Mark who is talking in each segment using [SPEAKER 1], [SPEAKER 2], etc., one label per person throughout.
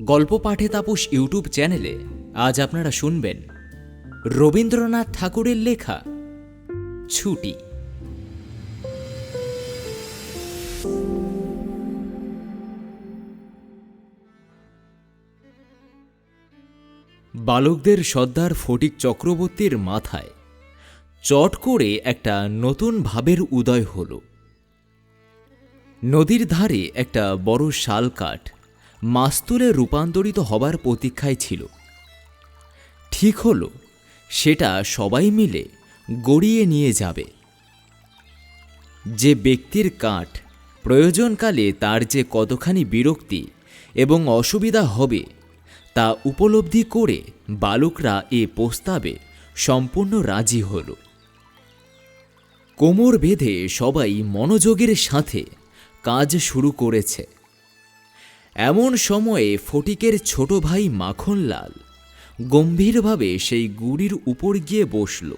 [SPEAKER 1] গল্প পাঠে তাপস ইউটিউব চ্যানেলে আজ আপনারা শুনবেন রবীন্দ্রনাথ ঠাকুরের লেখা ছুটি। বালকদের সর্দার ফটিক চক্রবর্তীর মাথায় চট করে একটা নতুন ভাবের উদয় হল। নদীর ধারে একটা বড় শাল কাঠ মাস্তুলে রূপান্তরিত হবার প্রতীক্ষায় ছিল। ঠিক হলো, সেটা সবাই মিলে গড়িয়ে নিয়ে যাবে। যে ব্যক্তির কাঠ, প্রয়োজনকালে তার যে কতখানি বিরক্তি এবং অসুবিধা হবে, তা উপলব্ধি করে বালকরা এ প্রস্তাবে সম্পূর্ণ রাজি হল। কোমর বেঁধে সবাই মনোযোগের সাথে কাজ শুরু করেছে। এমন সময়ে ফটিকের ছোট ভাই মাখনলাল গম্ভীরভাবে সেই গুড়ির উপর গিয়ে বসল।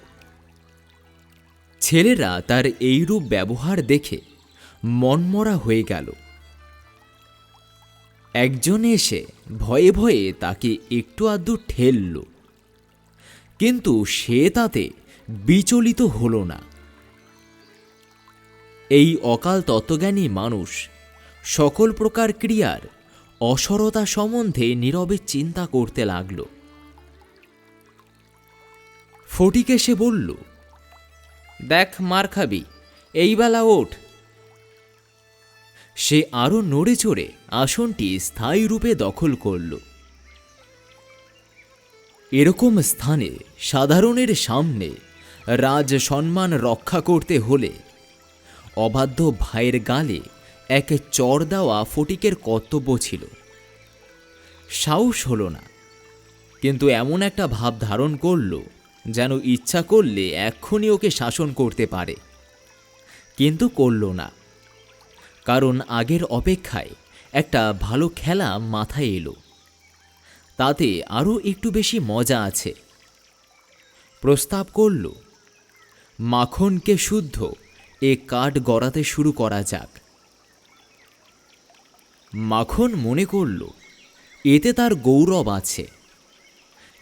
[SPEAKER 1] ছেলেরা তার এইরূপ ব্যবহার দেখে মনমরা হয়ে গেল। একজন এসে ভয়ে ভয়ে তাকে একটু আধটু ঠেলল। কিন্তু সে তাতে বিচলিত হল না। এই অকাল তত্ত্বজ্ঞানী মানুষ সকল প্রকার ক্রিয়ার অসরতা সম্বন্ধে নীরবে চিন্তা করতে লাগল। ফটিকে সে বলল, দেখ, মার খাবি, এই বেলা ওঠ। সে আরও নড়ে চড়ে আসনটি স্থায়ী রূপে দখল করল। এরকম স্থানে সাধারণের সামনে রাজ সম্মান রক্ষা করতে হলে অবাধ্য ভাইয়ের গালে এক চর দেওয়া ফটিকের কর্তব্য ছিল। সাহস হলো না। কিন্তু এমন একটা ভাব ধারণ করল, যেন ইচ্ছা করলে এক্ষুনি ওকে শাসন করতে পারে। কিন্তু করল না। কারণ আগের অপেক্ষায় একটা ভালো খেলা মাথায় এলো। তাতে আরও একটু বেশি মজা আছে। প্রস্তাব করল, মাখনকে শুদ্ধ, এ কাঠ গড়াতে শুরু করা যাক। মাখন মনে করল এতে তার গৌরব আছে।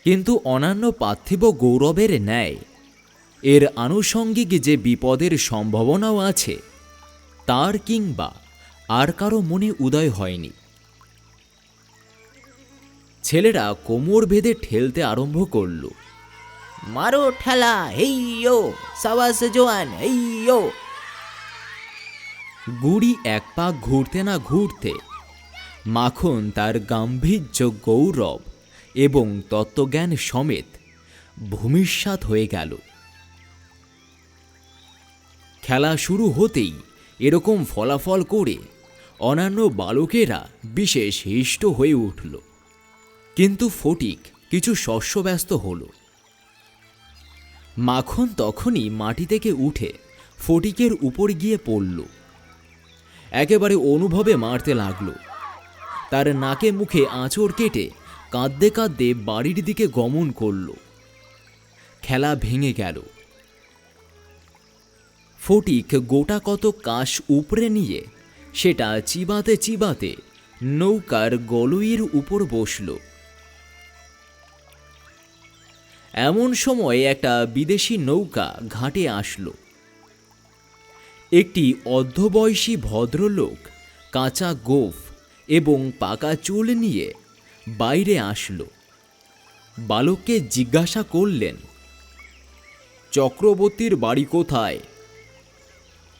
[SPEAKER 1] কিন্তু অন্যান্য পার্থিব গৌরবের ন্যায় এর আনুষঙ্গিক যে বিপদের সম্ভাবনাও আছে তার কিংবা আর কারও মনে উদয় হয়নি। ছেলেরা কোমর বেঁধে ঠেলতে আরম্ভ করল।
[SPEAKER 2] মারো ঠেলা সাবাস জোয়ান
[SPEAKER 1] গুড়ি এক পাক ঘুরতে না ঘুরতে মাখন তার গাম্ভীর্য গৌরব এবং তত্ত্বজ্ঞান সমেত ভূমিষ্যাত হয়ে গেল। খেলা শুরু হতেই এরকম ফলাফল করে অন্যান্য বালকেরা বিশেষ হিষ্ট হয়ে উঠল। কিন্তু ফটিক কিছু শস্যব্যস্ত হল। মাখন তখনই মাটি থেকে উঠে ফটিকের উপর গিয়ে পড়ল। একেবারে অনুভবে মারতে লাগল। তার নাকে মুখে আঁচড় কেটে কাঁদতে কাঁদতে বাড়ির দিকে গমন করল। খেলা ভেঙে গেল। ফটিক গোটা কত কাশ উপরে নিয়ে সেটা চিবাতে চিবাতে নৌকার গলুইয়ের উপর বসল। এমন সময় একটা বিদেশি নৌকা ঘাটে আসলো। একটি অর্ধবয়সী ভদ্রলোক কাঁচা গোফ এবং পাকা চুল নিয়ে বাইরে আসলো। বালককে জিজ্ঞাসা করলেন, চক্রবর্তীর বাড়ি কোথায়?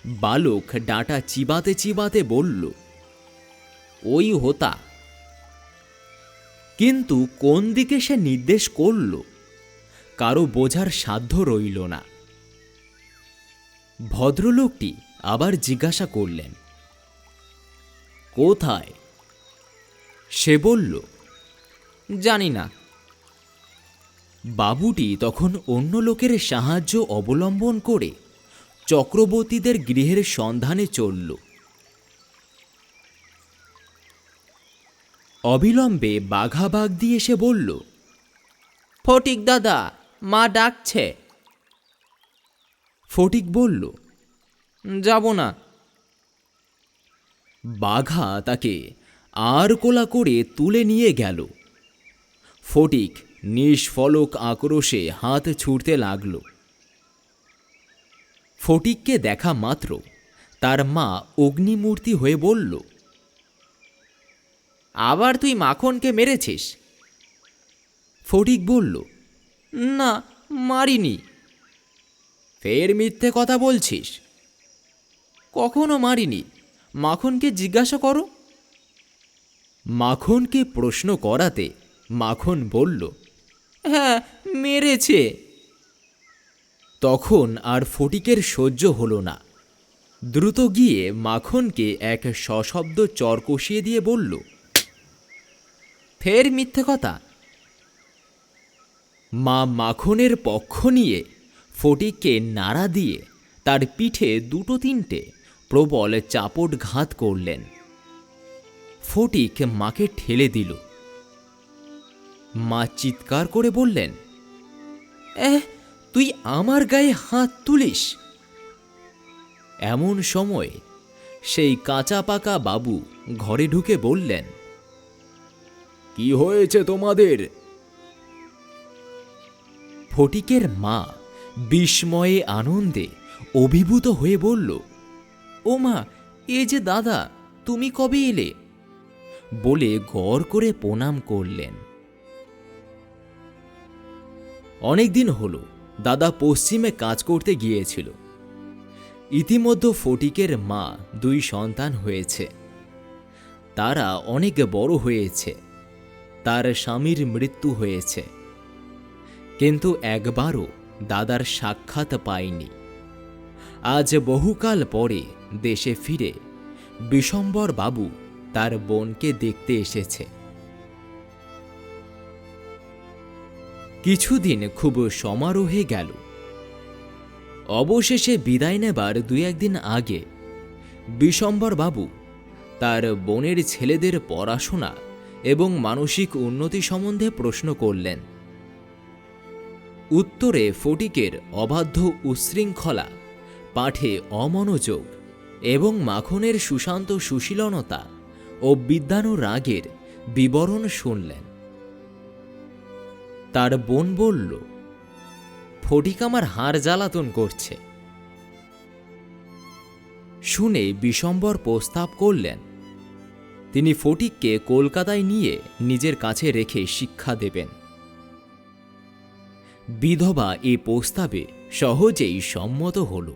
[SPEAKER 1] বালক ডাঁটা চিবাতে চিবাতে বলল, ওই হোতা। কিন্তু কোন দিকে সে নির্দেশ করল, কারও বোঝার সাধ্য রইল না। ভদ্রলোকটি আবার জিজ্ঞাসা করলেন, কোথায়? সে বলল জানি না। বাবুটি তখন অন্য লোকের সাহায্য অবলম্বন করে চক্রবর্তীদের গৃহের সন্ধানে চলল। অবিলম্বে বাঘাবাগ দিয়ে এসে বলল
[SPEAKER 2] ফটিক দাদা মা ডাকছে।
[SPEAKER 1] ফটিক বলল
[SPEAKER 2] যাব না।
[SPEAKER 1] বাঘা তাকে আর কোলা করে তুলে নিয়ে গেল। ফটিক নিষ্ফলক আক্রোশে হাত ছুঁড়তে লাগল। ফটিককে দেখা মাত্র তার মা অগ্নিমূর্তি হয়ে বলল,
[SPEAKER 2] আবার তুই মাখনকে মেরেছিস?
[SPEAKER 1] ফটিক বলল,
[SPEAKER 2] না, মারিনি।
[SPEAKER 1] ফের মিথ্যে কথা বলছিস?
[SPEAKER 2] কখনো মারিনি। মাখনকে জিজ্ঞাসা করো।
[SPEAKER 1] মাখনকে প্রশ্ন করাতে মাখন বলল
[SPEAKER 2] হ্যাঁ মেরেছে।
[SPEAKER 1] তখন আর ফটিকের সহ্য হলো না। দ্রুত গিয়ে মাখনকে এক সশব্দ চর কষিয়ে দিয়ে বলল,
[SPEAKER 2] ফের মিথ্যে কথা।
[SPEAKER 1] মা মাখনের পক্ষ নিয়ে ফটিককে নাড়া দিয়ে তার পিঠে দুটো তিনটে প্রবল চাপট ঘাত করলেন। ফটিক মাকে ঠেলে দিল। মা চিৎকার করে বললেন তুই আমার গায়ে হাত তুলিস। এমন সময় সেই কাঁচা পাকা বাবু ঘরে ঢুকে বললেন, কি হয়েছে তোমাদের? ফটিকের মা বিস্ময়ে আনন্দে অভিভূত হয়ে বলল
[SPEAKER 2] ও মা এ যে দাদা, তুমি কবে এলে?
[SPEAKER 1] বলে গড় করে প্রণাম করলেন। অনেকদিন হলো, দাদা পশ্চিমে কাজ করতে গিয়েছিল। ইতিমধ্যে ফটিকের মা দুই সন্তান হয়েছে। তারা অনেক বড় হয়েছে। তার স্বামীর মৃত্যু হয়েছে। কিন্তু একবারও দাদার সাক্ষাৎ পায়নি আজ বহুকাল পরে দেশে ফিরে বিশম্বর বাবু তার বোনকে দেখতে এসেছে। কিছুদিন খুব সমারোহে গেল। অবশেষে বিদায় নেবার দুই একদিন আগে বিশম্বর বাবু তার বোনের ছেলেদের পড়াশোনা এবং মানসিক উন্নতি সম্বন্ধে প্রশ্ন করলেন। উত্তরে ফটিকের অবাধ্য উচ্ছৃঙ্খলা, পাঠে অমনোযোগ এবং মাখনের সুশান্ত সুশীলনতা ও বিদ্যানুরাগের বিবরণ শুনলেন। তার বোন বলল, ফটিক আমার হাড় জ্বালাতন করছে। শুনে বিশম্বর প্রস্তাব করলেন, তিনি ফটিককে কলকাতায় নিয়ে নিজের কাছে রেখে শিক্ষা দেবেন। বিধবা এ প্রস্তাবে সহজেই সম্মত হল।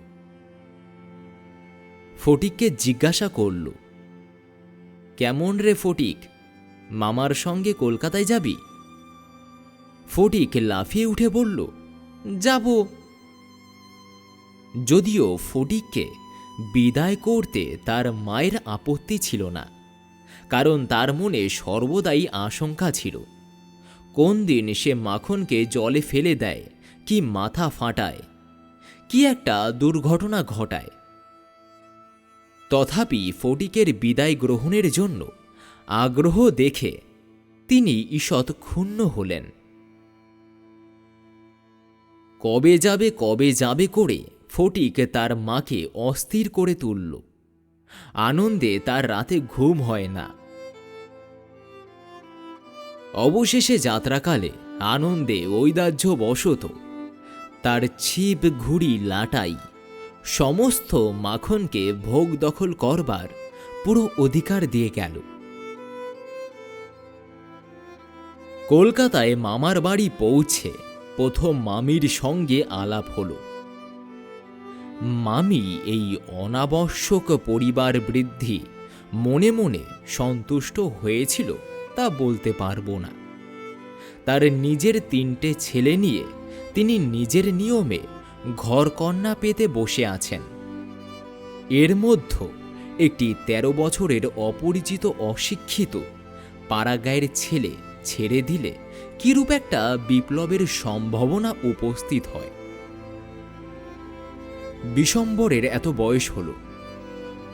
[SPEAKER 1] ফটিককে জিজ্ঞাসা করল কেমন রে ফটিক? মামার সঙ্গে কলকাতায় যাবি? ফটিক লাফিয়ে উঠে বলল,
[SPEAKER 2] যাব।
[SPEAKER 1] যদিও ফটিককে বিদায় করতে তার মায়ের আপত্তি ছিল না, কারণ তার মনে সর্বদাই আশঙ্কা ছিল। কোন দিন সে মাখনকে জলে ফেলে দেয় কি মাথা ফাটায়, কি একটা দুর্ঘটনা ঘটায়। তথাপি ফটিকের বিদায় গ্রহণের জন্য আগ্রহ দেখে তিনি ঈষৎ ক্ষুণ্ণ হলেন। কবে যাবে কবে যাবে করে ফটিক তার মাকে অস্থির করে তুলল। আনন্দে তার রাতে ঘুম হয় না। অবশেষে যাত্রাকালে আনন্দে ঐদাহ্য বশত তার ছিপ ঘুড়ি লাটাই সমস্ত মাখনকে ভোগ দখল করবার পুরো অধিকার দিয়ে গেল। কলকাতায় মামার বাড়ি পৌঁছে প্রথম মামির সঙ্গে আলাপ হলো। মামি এই অনাবশ্যক পরিবার বৃদ্ধি মনে মনে সন্তুষ্ট হয়েছিল তা বলতে পারব না। তার নিজের তিনটে ছেলে নিয়ে তিনি নিজের নিয়মে ঘরকন্যা পেতে বসে আছেন। এর মধ্যে একটি ১৩ বছরের অপরিচিত অশিক্ষিত পাড়াগায়ের ছেলে ছেড়ে দিলে কিরূপ একটা বিপ্লবের সম্ভাবনা উপস্থিত হয়। বিশম্বরের এত বয়স হল,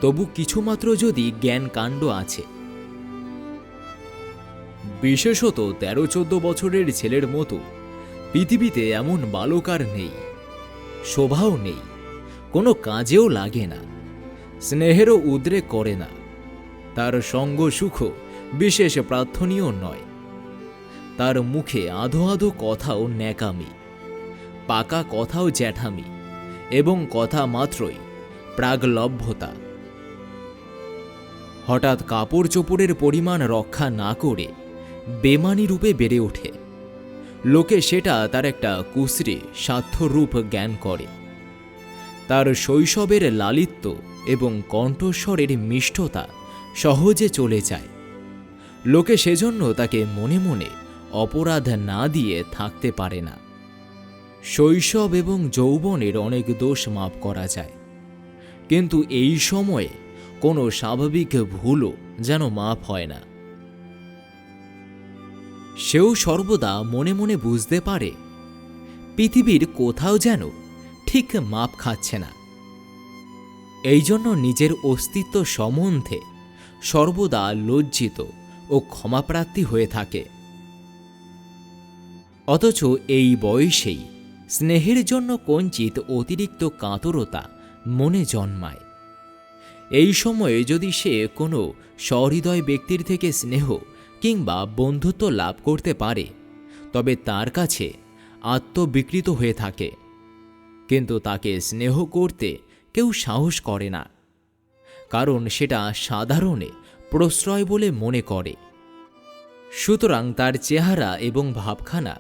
[SPEAKER 1] তবু কিছুমাত্র যদি জ্ঞান কাণ্ড আছে। বিশেষত তেরো চোদ্দ বছরের ছেলের মতো পৃথিবীতে এমন বালকার নেই। শোভাও নেই, কোনো কাজেও লাগে না, স্নেহেরও উদ্রে করে না, তার সঙ্গ সুখ বিশেষ প্রার্থনীয় নয়, তার মুখে আধো আধো কথাও ন্যাকামি, পাকা কথাও জ্যাঠামি, এবং কথা মাত্রই প্রাগলভ্যতা। হঠাৎ কাপড় চোপড়ের পরিমাণ রক্ষা না করে বেমানি রূপে বেড়ে ওঠে। লোকে সেটা তার একটা কুশ্রী স্বার্থরূপ জ্ঞান করে। তার শৈশবের লালিত্য এবং কণ্ঠস্বরের মিষ্টতা সহজে চলে যায়। লোকে সেজন্য তাকে মনে মনে অপরাধ না দিয়ে থাকতে পারে না। শৈশব এবং যৌবনের অনেক দোষ মাপ করা যায়। কিন্তু এই সময়ে কোনো স্বাভাবিক ভুলও যেন মাপ হয় না। সেও সর্বদা মনে মনে বুঝতে পারে, পৃথিবীর কোথাও যেন ঠিক মাপ খাচ্ছে না। এই জন্য নিজের অস্তিত্ব সম্বন্ধে সর্বদা লজ্জিত ও ক্ষমাপ্রার্থী হয়ে থাকে। অথচ এই বয়সেই স্নেহের জন্য কঞ্চিত অতিরিক্ত কাতরতা মনে জন্মায়। এই সময়ে যদি সে কোনো সহৃদয় ব্যক্তির থেকে স্নেহ কিংবা বন্ধুত্ব লাভ করতে পারে, তবে তার কাছে আত্মবিকৃত হয়ে থাকে। কিন্তু তাকে স্নেহ করতে কেউ সাহস করে না, কারণ সেটা সাধারণে প্রশ্রয় বলে মনে করে। সুতরাং তার চেহারা এবং ভাবখানা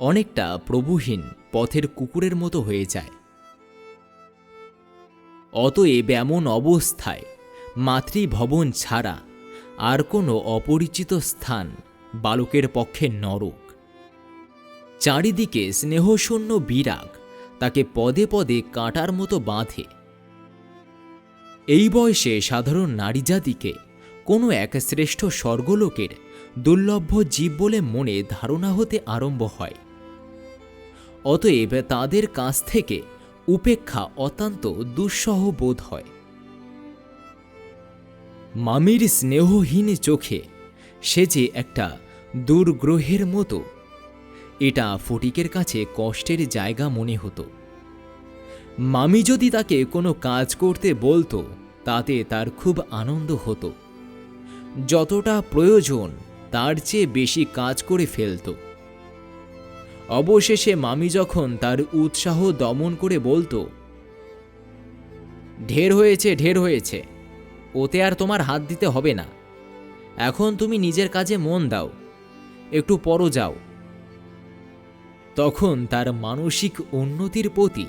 [SPEAKER 1] অনেকটা প্রভুহীন পথের কুকুরের মতো হয়ে যায়। অতএব এমন অবস্থায় মাতৃভবন ছাড়া আর কোনো অপরিচিত স্থান বালকের পক্ষে নরক। চারিদিকে স্নেহশূন্য বিরাগ তাকে পদে পদে কাঁটার মতো বাঁধে। এই বয়সে সাধারণ নারী জাতিকে কোনো এক শ্রেষ্ঠ স্বর্গলোকের দুর্লভ্য জীব বলে মনে ধারণা হতে আরম্ভ হয়। অতএব তাদের কাছ থেকে উপেক্ষা অত্যন্ত দুঃসহ বোধ হয়। মামির স্নেহহীন চোখে সে যে একটা দুর্গ্রহের মতো। এটা ফটিকের কাছে কষ্টের জায়গা মনে হতো। মামি যদি তাকে কোনো কাজ করতে বলতো, তাতে তার খুব আনন্দ হতো। যতটা প্রয়োজন, তার চেয়ে বেশি কাজ করে ফেলতো। অবশেষে মামি যখন তার উৎসাহ দমন করে বলতো, ঢের হয়েছে ঢের হয়েছে। ওতে আর তোমার হাত দিতে হবে না। এখন তুমি নিজের কাজে মন দাও। একটু পরও যাও। তখন তার মানসিক উন্নতির প্রতি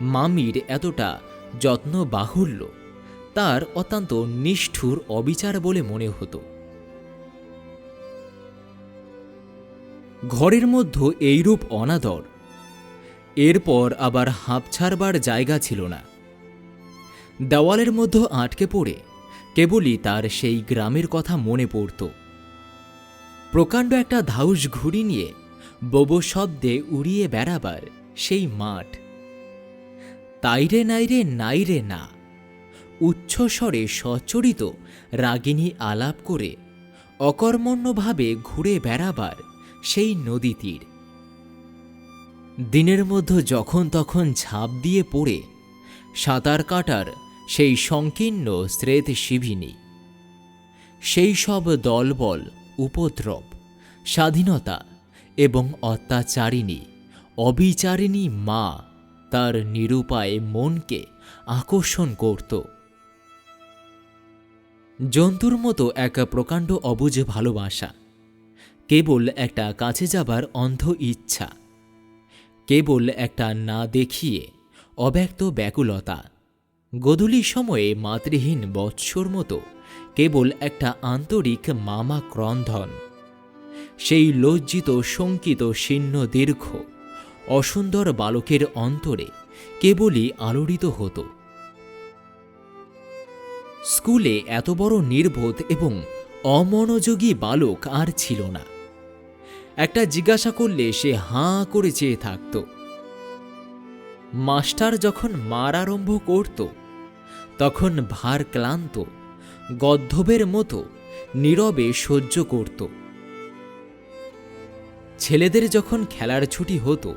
[SPEAKER 1] মামির এতটা যত্ন বাহুল্য, তার অত্যন্ত নিষ্ঠুর অবিচার বলে মনে হতো। ঘরের মধ্যে এইরূপ অনাদর। এরপর আবার হাঁপ ছাড়বার জায়গা ছিল না। দেওয়ালের মধ্যে আটকে পড়ে কেবলই তার সেই গ্রামের কথা মনে পড়ত। প্রকাণ্ড একটা ধাউস ঘুড়ি নিয়ে বোবো শব্দে উড়িয়ে বেড়াবার সেই মাঠ। তাইরে নাইরে নাইরে না উচ্চস্বরে সচরিত রাগিনী আলাপ করে অকর্মণ্যভাবে ঘুরে বেড়াবার সেই নদী তীর। দিনের মধ্যে যখন তখন ঝাঁপ দিয়ে পড়ে সাঁতার কাটার সেই সংকীর্ণ স্রেত শিবিনী সেই সব দলবল, উপদ্রব, স্বাধীনতা এবং অত্যাচারিণী, অবিচারিণী মা তার নিরুপায় মনকে আকর্ষণ করত। জন্তুর মতো এক প্রকাণ্ড অবুঝ ভালোবাসা, কেবল একটা কাছে যাবার অন্ধ ইচ্ছা, কেবল একটা না দেখিয়ে অব্যক্ত ব্যাকুলতা। গধূলির সময়ে মাতৃহীন বৎসর মতো কেবল একটা আন্তরিক মামা ক্রন্ধন। সেই লজ্জিত, শঙ্কিত, শীর্ণ, দীর্ঘ, অসুন্দর বালকের অন্তরে কেবলই আলোড়িত হতো। স্কুলে এত বড় নির্বোধ এবং অমনোযোগী বালক আর ছিল না। একটা জিজ্ঞাসা করলে সে হাঁ করে চেয়ে থাকত। মাস্টার যখন মার আরম্ভ করত তখন ভার ক্লান্ত, গদ্ধবের মতো, নীরবে সহ্য করত। ছেলেদের যখন খেলার ছুটি হতো,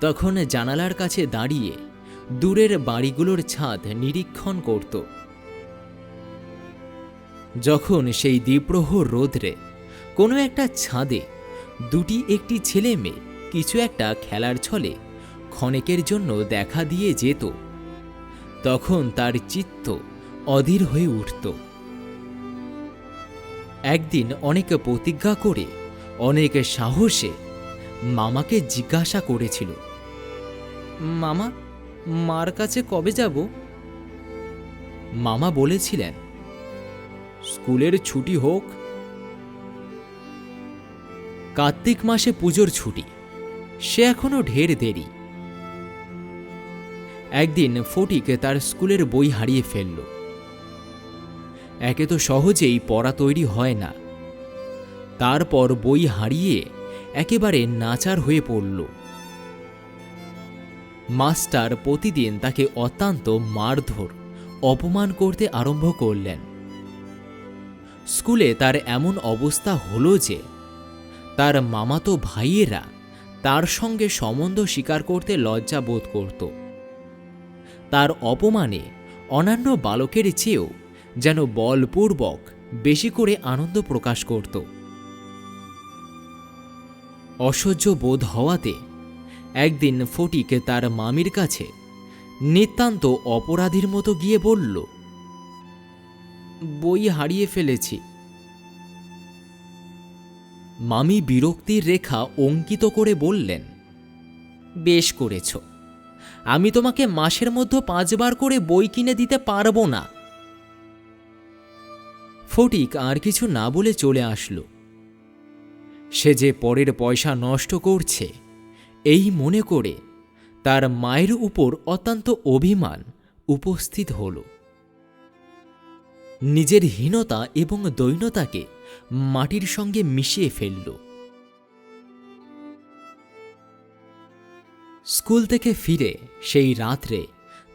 [SPEAKER 1] তখন জানালার কাছে দাঁড়িয়ে দূরের বাড়িগুলোর ছাদ নিরীক্ষণ করত। যখন সেই দ্বীপ্রহর রোদ্রে কোনো একটা ছাদে দুটি একটি ছেলে মেয়ে কিছু একটা খেলার ছলে ক্ষণেকের জন্য দেখা দিয়ে যেত তখন তার চিত্ত অধীর হয়ে উঠত। একদিন অনেক প্রতিজ্ঞা করে, অনেক সাহসে মামাকে জিজ্ঞাসা করেছিল,
[SPEAKER 2] মামা, মার কাছে কবে যাব?
[SPEAKER 1] মামা বলেছিলেন, স্কুলের ছুটি হোক। কার্তিক মাসে পুজোর ছুটি, সে এখনও ঢের দেরি। একদিন ফটিক তার স্কুলের বই হারিয়ে ফেলল। একে তো সহজেই পড়া তৈরি হয় না। তারপর বই হারিয়ে একেবারে নাচার হয়ে পড়ল। মাস্টার প্রতিদিন তাকে অত্যন্ত মারধর, অপমান করতে আরম্ভ করলেন। স্কুলে তার এমন অবস্থা হলো যে, তার মামাতো ভাইয়েরা তার সঙ্গে সম্বন্ধ স্বীকার করতে লজ্জা বোধ করত। তার অপমানে অন্যান্য বালকের চেয়েও যেন বলপূর্বক বেশি করে আনন্দ প্রকাশ করত। অসহ্য বোধ হওয়াতে একদিন ফটিক তার মামির কাছে নিতান্ত অপরাধীর মতো গিয়ে বলল, বই হারিয়ে ফেলেছি। মামি বিরক্তির রেখা অঙ্কিত করে বললেন, বেশ করেছ। আমি তোমাকে মাসের মধ্যে পাঁচবার করে বই কিনে দিতে পারব না। ফটিক আর কিছু না বলে চলে আসলো। সে যে পরের পয়সা নষ্ট করছে, এই মনে করে তার মায়ের উপর অত্যন্ত অভিমান উপস্থিত হল। নিজের হীনতা এবং দৈন্যতাকে মাটির সঙ্গে মিশিয়ে ফেলল। স্কুল থেকে ফিরে সেই রাত্রে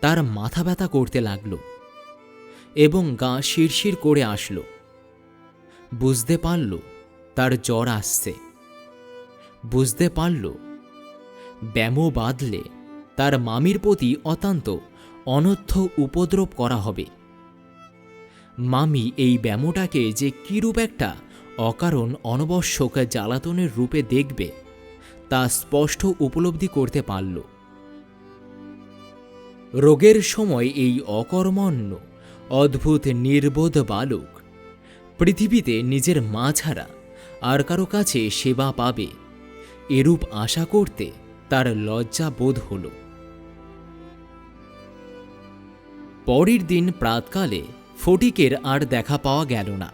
[SPEAKER 1] তার মাথা ব্যথা করতে লাগল এবং গা শিরশির করে আসলো। বুঝতে পারল তার জ্বর আসছে। বুঝতে পারল ব্যামো বাঁধলে তার মামির প্রতি অত্যন্ত অনর্থ উপদ্রব করা হবে। মামি এই ব্যামোটাকে যে কিরূপ একটা অকারণ অনবশ্যক জ্বালাতনের রূপে দেখবে তা স্পষ্ট উপলব্ধি করতে পারল। রোগের সময় এই অকর্মণ্য, অদ্ভুত নির্বোধ বালক, পৃথিবীতে নিজের মা ছাড়া আর কারও কাছে সেবা পাবে, এরূপ আশা করতে তার লজ্জা বোধ হল। পরের দিন প্রাতকালে ফটিকের আর দেখা পাওয়া গেল না।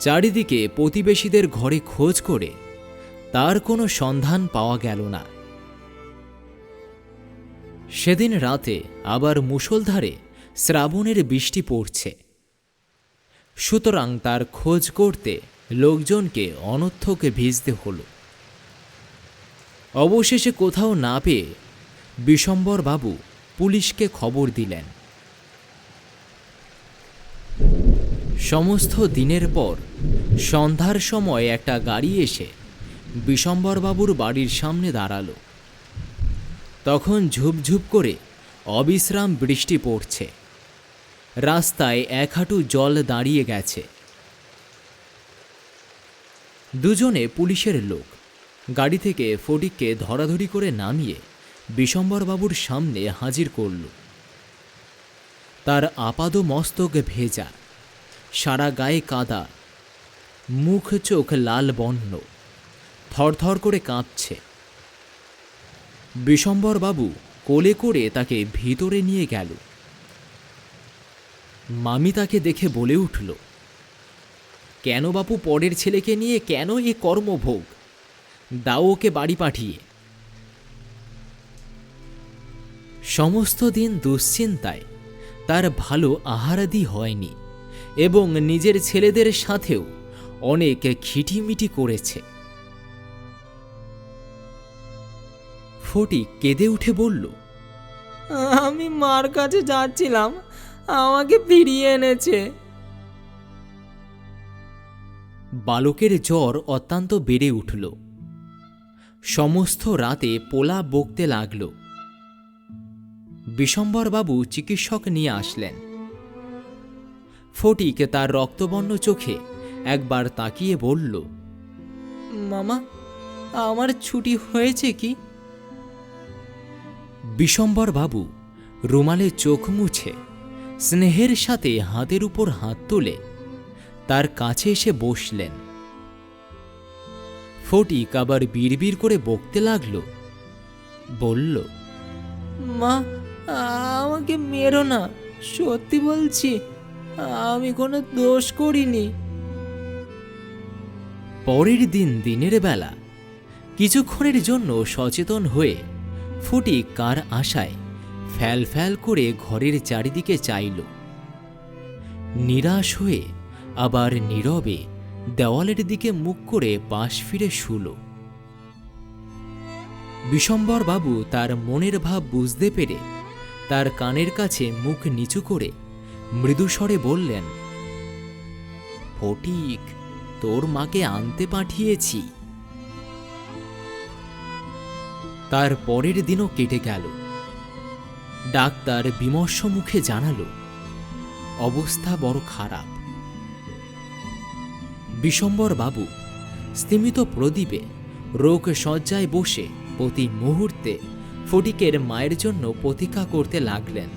[SPEAKER 1] চারিদিকে প্রতিবেশীদের ঘরে খোঁজ করে তার কোনো সন্ধান পাওয়া গেল না। সেদিন রাতে আবার মুষলধারে শ্রাবণের বৃষ্টি পড়ছে। সুতরাং তার খোঁজ করতে লোকজনকে অনর্থকে ভিজতে হলো। অবশেষে কোথাও না পেয়ে বিশম্বর বাবু পুলিশকে খবর দিলেন। সমস্ত দিনের পর সন্ধ্যার সময় একটা গাড়ি এসে বিশম্বরবাবুর বাড়ির সামনে দাঁড়াল। তখন ঝুপঝুপ করে অবিশ্রাম বৃষ্টি পড়ছে। রাস্তায় এক হাঁটু জল দাঁড়িয়ে গেছে। দুজনে পুলিশের লোক। গাড়ি থেকে ফটিককে ধরাধরি করে নামিয়ে বিশম্বরবাবুর সামনে হাজির করল। তার আপাদ মস্তক ভেজা, সারা গায়ে কাদা, মুখ চোখ লাল বর্ণ। থরথর করে কাঁপছে বিশম্বরবাবু কোলে করে তাকে ভিতরে নিয়ে গেল। মামি তাকে দেখে বলে উঠল, কেন বাপু পরের ছেলেকে নিয়ে কেন এ কর্মভোগ? দাও ওকে বাড়ি পাঠিয়ে। সমস্ত দিন দুশ্চিন্তায় তার ভালো আহারাদি হয়নি এবং নিজের ছেলেদের সাথেও অনেক খিটিমিটি করেছে। ফটি কেঁদে উঠে বলল
[SPEAKER 2] আমি মার কাছে যাচ্ছিলাম আমাকে ফিরিয়ে এনেছে।
[SPEAKER 1] বালকের জ্বর অত্যন্ত বেড়ে উঠল। সমস্ত রাতে পোলা বকতে লাগল। বিশম্বরবাবু চিকিৎসক নিয়ে আসলেন। ফটিক তার রক্তবর্ণ চোখে একবার তাকিয়ে বলল
[SPEAKER 2] মামা আমার ছুটি হয়েছে কি?
[SPEAKER 1] বিশম্বর বাবু রুমালে চোখ মুছে স্নেহের সাথে হাতের উপর হাত তুলে তার কাছে এসে বসলেন। ফটিক আবার বিড়বিড় করে বকতে লাগল। বলল
[SPEAKER 2] মা আমাকে মেরো না সত্যি বলছি আমি কোনো দোষ করিনি।
[SPEAKER 1] পরের দিন দিনের বেলা কিছুক্ষণের জন্য সচেতন হয়ে ফটিক কার আশায় ফ্যাল ফ্যাল করে ঘরের চারিদিকে চাইল। নিরাশ হয়ে আবার নীরবে দেওয়ালের দিকে মুখ করে পাশ ফিরে শুল। বাবু তার মনের ভাব বুঝতে পেরে তার কানের কাছে মুখ নিচু করে মৃদুস্বরে বললেন, ফটিক, তোর মাকে আনতে পাঠিয়েছি। তার পরের দিনও কেটে গেল। ডাক্তার বিমর্ষ মুখে জানালো, অবস্থা বড় খারাপ। বিশম্বর বাবু, স্তিমিত প্রদীপে রোগ শয্যায় বসে প্রতি মুহূর্তে ফটিকের মায়ের জন্য প্রতীক্ষা করতে লাগলেন।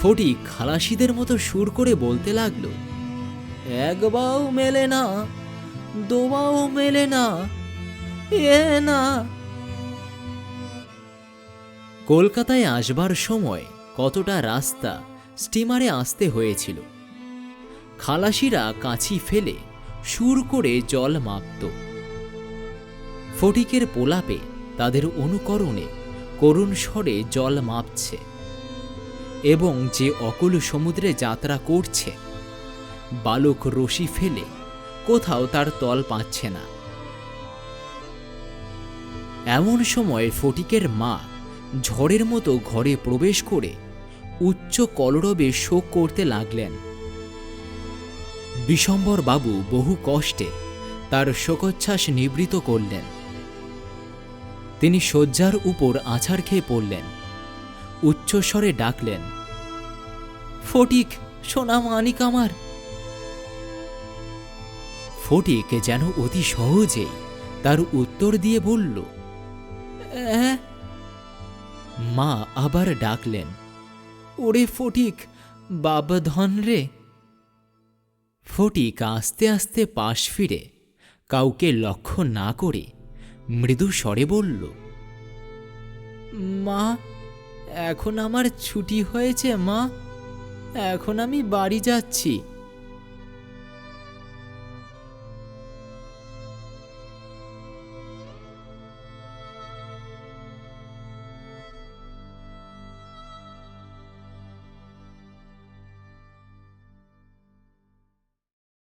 [SPEAKER 1] ফটিক খালাসিদের মতো সুর করে বলতে লাগল
[SPEAKER 2] এক বাও মেলে না। দোবাও মেলে না, এ না।
[SPEAKER 1] কলকাতায় আসবার সময় কতটা রাস্তা স্টিমারে আসতে হয়েছিল। খালাসিরা কাছি ফেলে সুর করে জল মাপত। ফটিকের পোলাপে তাদের অনুকরণে করুণ স্বরে জল মাপছে এবং যে অকুল সমুদ্রে যাত্রা করছে, বালক রশি ফেলে কোথাও তার তল পাচ্ছে না। এমন সময় ফটিকের মা ঝড়ের মতো ঘরে প্রবেশ করে উচ্চ কলরবে শোক করতে লাগলেন। বিশম্বর বাবু বহু কষ্টে তার শোকচ্ছ্বাস নিবৃত করলেন। তিনি শয্যার উপর আছাড় খেয়ে পড়লেন। উচ্চস্বরে ডাকলেন,
[SPEAKER 2] ফটিক, সোনা মানিক আমার
[SPEAKER 1] ফটিক যেন অতি সহজেই তার উত্তর দিয়ে বলল মা আবার ডাকলেন,
[SPEAKER 2] ওরে ফটিক বাবা ধন রে।
[SPEAKER 1] ফটিক আস্তে আস্তে পাশ ফিরে কাউকে লক্ষ্য না করে মৃদু স্বরে বলল,
[SPEAKER 2] মা, এখন আমার ছুটি হয়েছে মা, এখন আমি বাড়ি যাচ্ছি।